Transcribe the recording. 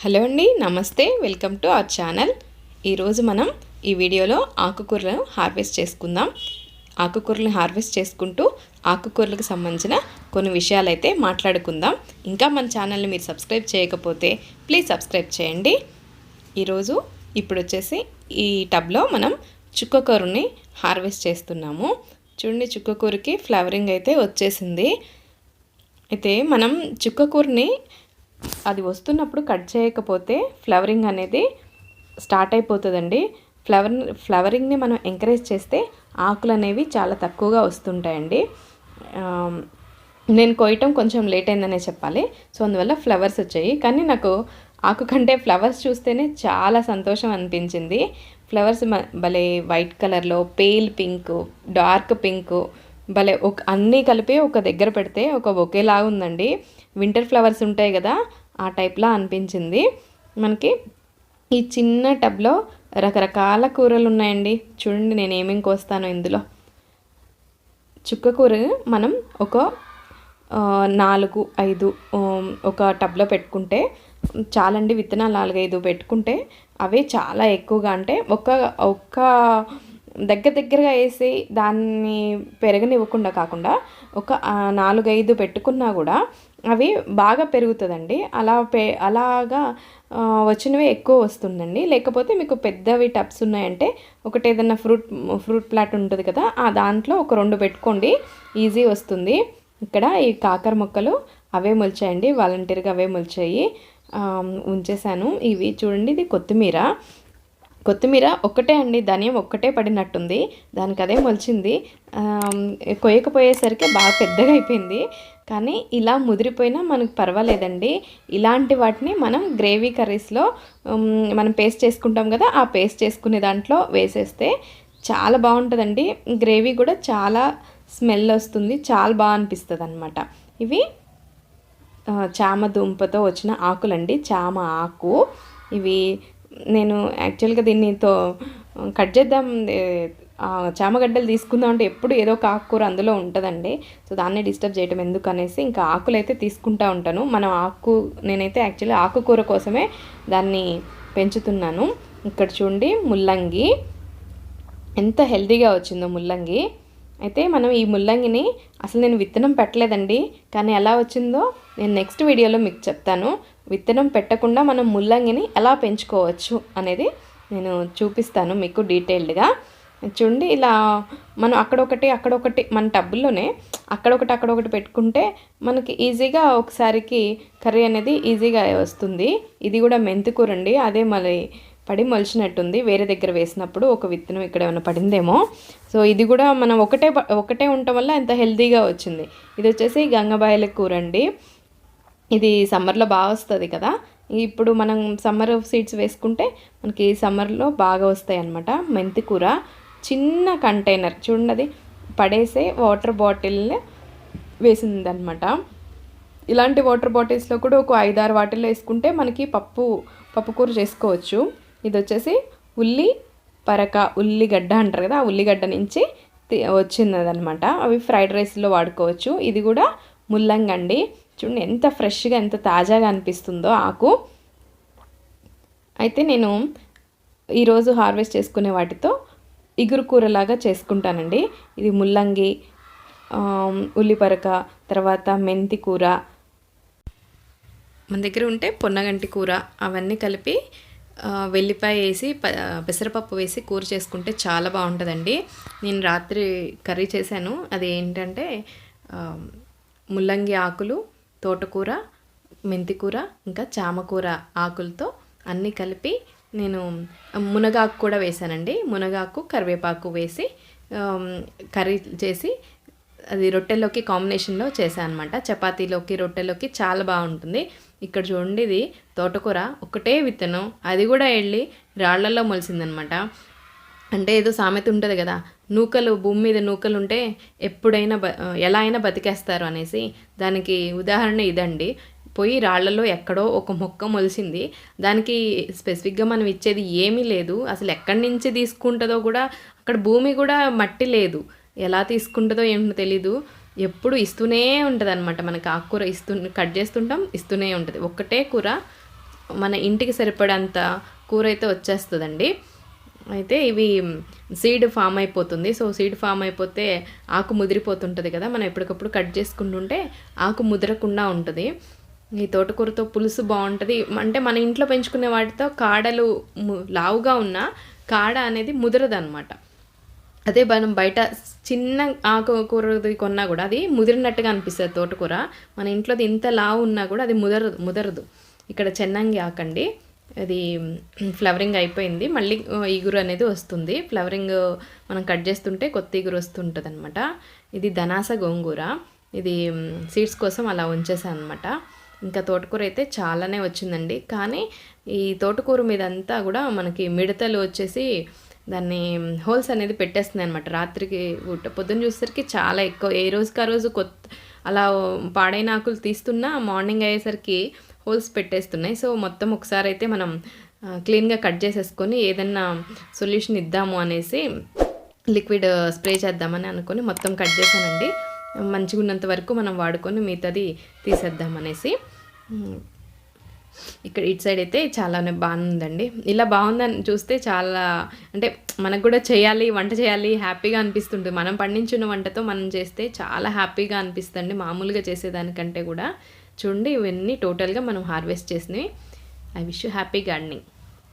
Hello అండి నమస్తే welcome to our channel. ఈరోజు మనం ఈ వీడియోలో ఆకుకూరలను హార్వెస్ట్ చేసుకుందాం. ఆకుకూరలను హార్వెస్ట్ చేసుకుంటూ ఆకుకూరలకు సంబంధించిన కొన్ని విషయాలు అయితే మాట్లాడుకుందాం. ఇంకా మన ఛానల్ని మీరు సబ్స్క్రైబ్ చేయకపోతే ప్లీజ్ సబ్స్క్రైబ్ చేయండి. ఈరోజు ఇప్పుడు వచ్చేసి ఈ టబ్లో మనం చుక్కకూరని హార్వెస్ట్ చేస్తున్నాము. చూడండి చుక్కకూరకి ఫ్లవరింగ్ అయితే వచ్చేసింది. అయితే మనం చుక్కకూరని అది వస్తున్నప్పుడు కట్ చేయకపోతే ఫ్లవరింగ్ అనేది స్టార్ట్ అయిపోతుందండి. ఫ్లవర్ ఫ్లవరింగ్ని మనం ఎంకరేజ్ చేస్తే ఆకులు అనేవి చాలా తక్కువగా వస్తుంటాయండి. నేను కోయటం కొంచెం లేట్ అయిందనే చెప్పాలి. సో అందువల్ల ఫ్లవర్స్ వచ్చాయి. కానీ నాకు ఆకు కంటే ఫ్లవర్స్ చూస్తేనే చాలా సంతోషం అనిపించింది. ఫ్లవర్స్ భలే వైట్ కలర్లో పేల్ పింక్ డార్క్ పింక్ భలే ఒక అన్నీ కలిపి ఒక దగ్గర పెడితే ఒక ఒకేలాగా ఉందండి. వింటర్ ఫ్లవర్స్ ఉంటాయి కదా ఆ టైప్లా అనిపించింది. మనకి ఈ చిన్న టబ్లో రకరకాల కూరలు ఉన్నాయండి. చూడండి నేను ఏమేమి కోస్తాను ఇందులో. చుక్క కూర మనం ఒక నాలుగు ఐదు ఒక టబ్లో పెట్టుకుంటే చాలండి విత్తనాలు నాలుగైదు పెట్టుకుంటే అవి చాలా ఎక్కువగా అంటే ఒక ఒక్క దగ్గర దగ్గరగా వేసి దాన్ని పెరగనివ్వకుండా కాకుండా ఒక నాలుగైదు పెట్టుకున్నా కూడా అవి బాగా పెరుగుతుందండి. అలా పె అలాగా వచ్చినవి ఎక్కువ వస్తుందండి. లేకపోతే మీకు పెద్దవి టబ్స్ ఉన్నాయంటే ఒకటి ఏదైనా ఫ్రూట్ ఫ్రూట్ ప్లాట్ ఉంటుంది కదా ఆ దాంట్లో ఒక రెండు పెట్టుకోండి. ఈజీ వస్తుంది. ఇక్కడ ఈ కాకర మొక్కలు అవే మొలిచాయండి. వాలంటీర్గా అవే మొలిచాయి. ఉంచేసాను ఇవి చూడండి ఇది కొత్తిమీర. కొత్తిమీర ఒక్కటే అండి ధనియం ఒక్కటే పడినట్టుంది. దానికి అదే మొలిచింది. కొయ్యకపోయేసరికి బాగా పెద్దగా అయిపోయింది. కానీ ఇలా ముదిరిపోయినా మనకు పర్వాలేదండి. ఇలాంటి వాటిని మనం గ్రేవీ కర్రీస్లో మనం పేస్ట్ చేసుకుంటాం కదా ఆ పేస్ట్ చేసుకునే దాంట్లో వేసేస్తే చాలా బాగుంటుందండి. గ్రేవీ కూడా చాలా స్మెల్ వస్తుంది చాలా బాగా అనిపిస్తుంది అనమాట ఇవి చామ దుంపతో వచ్చిన ఆకులండి. చామ ఆకు. ఇవి నేను యాక్చువల్గా దీన్నితో కట్ చేద్దాం చామగడ్డలు తీసుకుందాం అంటే ఎప్పుడు ఏదో ఒక ఆకుకూర అందులో ఉంటుందండి. సో దాన్ని డిస్టర్బ్ చేయడం ఎందుకు అనేసి ఇంకా ఆకులు అయితే తీసుకుంటా ఉంటాను. మనం ఆకు నేనైతే యాక్చువల్లీ ఆకుకూర కోసమే దాన్ని పెంచుతున్నాను. ఇక్కడ చూడండి ముల్లంగి. ఎంత హెల్తీగా వచ్చిందో ముల్లంగి. అయితే మనం ఈ ముల్లంగిని అసలు నేను విత్తనం పెట్టలేదండి. కానీ ఎలా వచ్చిందో నేను నెక్స్ట్ వీడియోలో మీకు చెప్తాను. విత్తనం పెట్టకుండా మనం ముల్లంగిని ఎలా పెంచుకోవచ్చు అనేది నేను చూపిస్తాను మీకు డీటెయిల్డ్గా. చూడండి ఇలా మనం అక్కడొకటి అక్కడొకటి మన టబ్బుల్లోనే అక్కడొకటి అక్కడొకటి పెట్టుకుంటే మనకి ఈజీగా ఒకసారికి కర్రీ అనేది ఈజీగా వస్తుంది. ఇది కూడా మెంతికూర అండి. అదే మరి పడి మొలిచినట్టుంది. వేరే దగ్గర వేసినప్పుడు ఒక విత్తనం ఇక్కడ ఏమైనా పడిందేమో. సో ఇది కూడా మనం ఒకటే ఒకటే ఉండటం వల్ల ఎంత హెల్తీగా వచ్చింది. ఇది వచ్చేసి గంగబాయల కూర అండి. ఇది సమ్మర్లో బాగా వస్తుంది కదా. ఇప్పుడు మనం సమ్మర్ సీడ్స్ వేసుకుంటే మనకి సమ్మర్లో బాగా వస్తాయి అన్నమాట. మెంతి కూర చిన్న కంటైనర్ చూడండి అది పడేసే వాటర్ బాటిల్ వేసిందనమాట ఇలాంటి వాటర్ బాటిల్స్లో కూడా ఒక ఐదారు వాటిల్లో వేసుకుంటే మనకి పప్పు పప్పు కూర చేసుకోవచ్చు. ఇది వచ్చేసి ఉల్లి పరక ఉల్లిగడ్డ అంటారు కదా ఆ ఉల్లిగడ్డ నుంచి వచ్చిందనమాట అవి ఫ్రైడ్ రైస్లో వాడుకోవచ్చు. ఇది కూడా ముల్లంగి అండి. చూడండి ఎంత ఫ్రెష్గా ఎంత తాజాగా అనిపిస్తుందో ఆకు. అయితే నేను ఈరోజు హార్వెస్ట్ చేసుకునే వాటితో ఇగురు కూరలాగా చేసుకుంటానండి. ఇది ముల్లంగి ఉల్లిపరక తర్వాత మెంతి కూర. మన దగ్గర ఉంటే పొన్నగంటి కూర అవన్నీ కలిపి వెల్లిపాయ వేసి ప పెసరపప్పు వేసి కూర చేసుకుంటే చాలా బాగుంటుందండి. నేను రాత్రి కర్రీ చేశాను. అది ఏంటంటే ముల్లంగి ఆకులు తోటకూర మెంతికూర ఇంకా చామకూర ఆకులతో అన్నీ కలిపి నేను మునగాకు కూడా వేశానండి మునగాకు కరివేపాకు వేసి కర్రీ చేసి అది రొట్టెలోకి కాంబినేషన్లో చేశాను అనమాట చపాతీలోకి రొట్టెలోకి చాలా బాగుంటుంది. ఇక్కడ చూడండి ఇది తోటకూర ఒకటే విత్తనం. అది కూడా వెళ్ళి రాళ్ళలో మొలిసిందనమాట అంటే ఏదో సామెత ఉంటుంది కదా నూకలు భూమి మీద నూకలు ఉంటే ఎప్పుడైనా బ ఎలా అయినా బతికేస్తారు అనేసి దానికి ఉదాహరణ ఇదండి. పోయి రాళ్ళలో ఎక్కడో ఒక మొక్క మొలిసింది. దానికి స్పెసిఫిక్గా మనం ఇచ్చేది ఏమీ లేదు. అసలు ఎక్కడి నుంచి తీసుకుంటుందో కూడా అక్కడ భూమి కూడా మట్టి లేదు. ఎలా తీసుకుంటుందో ఏమో తెలీదు. ఎప్పుడు ఇస్తూనే ఉంటుంది అనమాట మనకి ఆకుకూర ఇస్తూ కట్ చేస్తుంటాం ఇస్తూనే ఉంటుంది. ఒక్కటే కూర మన ఇంటికి సరిపడంత కూర అయితే వచ్చేస్తుందండి. అయితే ఇవి సీడ్ ఫామ్ అయిపోతుంది. సో సీడ్ ఫామ్ అయిపోతే ఆకు ముదిరిపోతుంటుంది కదా మనం ఎప్పటికప్పుడు కట్ చేసుకుంటుంటే ఆకు ముదరకుండా ఉంటుంది. ఈ తోటకూరతో పులుసు బాగుంటుంది. అంటే మన ఇంట్లో పెంచుకునే వాటితో కాడలు ము- లావుగా ఉన్న కాడ అనేది ముదరదు అనమాట అదే మనం బయట చిన్న ఆకుకూరది కొన్నా కూడా అది ముదిరినట్టుగా అనిపిస్తుంది తోటకూర. మన ఇంట్లోది ఇంత లావు ఉన్నా కూడా అది ముదరదు ముదరదు. ఇక్కడ చెన్నంగి ఆకండి. అది ఫ్లవరింగ్ అయిపోయింది. మళ్ళీ ఇగురు అనేది వస్తుంది. ఫ్లవరింగ్ మనం కట్ చేస్తుంటే కొత్త ఇగురు వస్తుంటుంది అనమాట ఇది ధనాస గోంగూర. ఇది సీడ్స్ కోసం అలా ఉంచేసాను అనమాట ఇంకా తోటకూర అయితే చాలానే వచ్చిందండి. కానీ ఈ తోటకూర మీద అంతా కూడా మనకి మిడతలు వచ్చేసి దాన్ని హోల్స్ అనేది పెట్టేస్తున్నాయి అనమాట రాత్రికి ఊట పొద్దున్న చూసేసరికి చాలా ఎక్కువ. ఏ రోజుకి ఆ రోజు కొత్త అలా పాడైన ఆకులు తీస్తున్నా మార్నింగ్ అయ్యేసరికి హోల్స్ పెట్టేస్తున్నాయి. సో మొత్తం ఒకసారి అయితే మనం క్లీన్గా కట్ చేసేసుకొని ఏదన్నా సొల్యూషన్ ఇద్దాము అనేసి లిక్విడ్ స్ప్రే చేద్దామని అనుకొని మొత్తం కట్ చేశానండి. మంచిగా ఉన్నంత వరకు మనం వాడుకొని మిగతాది తీసేద్దామనేసి అనేసి. ఇక్కడ ఇటు సైడ్ అయితే చాలానే బాగుందండి. ఇలా బాగుందని చూస్తే చాలా అంటే మనకు కూడా చేయాలి వంట చేయాలి హ్యాపీగా అనిపిస్తుంటుంది. మనం పండించిన వంటతో మనం చేస్తే చాలా హ్యాపీగా అనిపిస్తుంది మామూలుగా చేసేదానికంటే కూడా. చూడండి ఇవన్నీ టోటల్గా మనం హార్వెస్ట్ చేసినవి. I wish you happy gardening